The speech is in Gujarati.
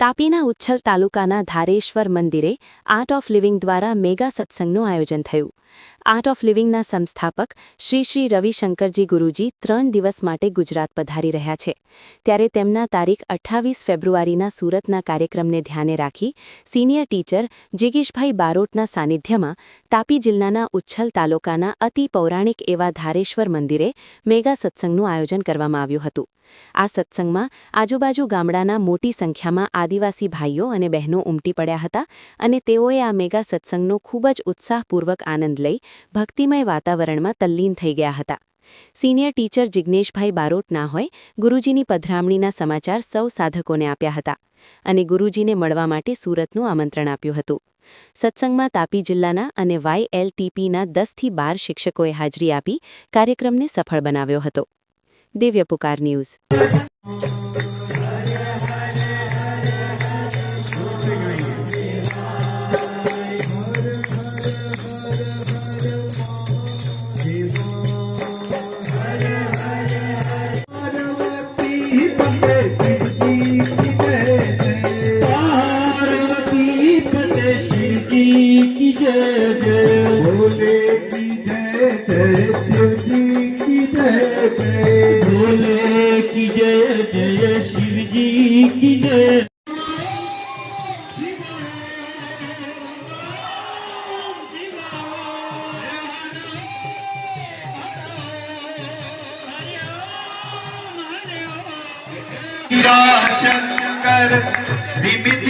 તાપીના ઉચ્છલ તાલુકાના ધારેશ્વર મંદિરે આર્ટ ઓફ લિવિંગ દ્વારા મેગા સત્સંગનું આયોજન થયું. આર્ટ ઓફ લિવિંગના સંસ્થાપક શ્રી શ્રી રવિશંકરજી ગુરુજી ત્રણ દિવસ માટે ગુજરાત પધારી રહ્યા છે. ત્યારે તેમના તારીખ અઠ્ઠાવીસ ફેબ્રુઆરીના સુરતના કાર્યક્રમને ધ્યાને રાખી સિનિયર ટીચર જિગીશભાઈ બારોટના સાનિધ્યમાં તાપી જિલ્લાના ઉચ્છલ તાલુકાના અતિ પૌરાણિક એવા ધારેશ્વર મંદિરે મેગા સત્સંગનું આયોજન કરવામાં આવ્યું હતું. આ સત્સંગમાં આજુબાજુ ગામડાના મોટી સંખ્યામાં આદિવાસી ભાઈઓ અને બહેનો ઉમટી પડ્યા હતા અને તેઓએ આ મેગા સત્સંગનો ખૂબ જ ઉત્સાહપૂર્વક આનંદ લઈ ભક્તિમય વાતાવરણમાં તલ્લીન થઈ ગયા હતા. સિનિયર ટીચર જિજ્ઞેશભાઈ બારોટ ના હોય, ગુરુજીની પધરામણીના સમાચાર સૌ સાધકોને આપ્યા હતા અને ગુરુજીને મળવા માટે સુરતનું આમંત્રણ આપ્યું હતું. સત્સંગમાં તાપી જિલ્લાના અને વાયએલટીપીના દસથી બાર શિક્ષકોએ હાજરી આપી, કાર્યક્રમને સફળ બનાવ્યો હતો. દિવ્ય પુકાર ન્યૂઝ. शंकर धिम धिम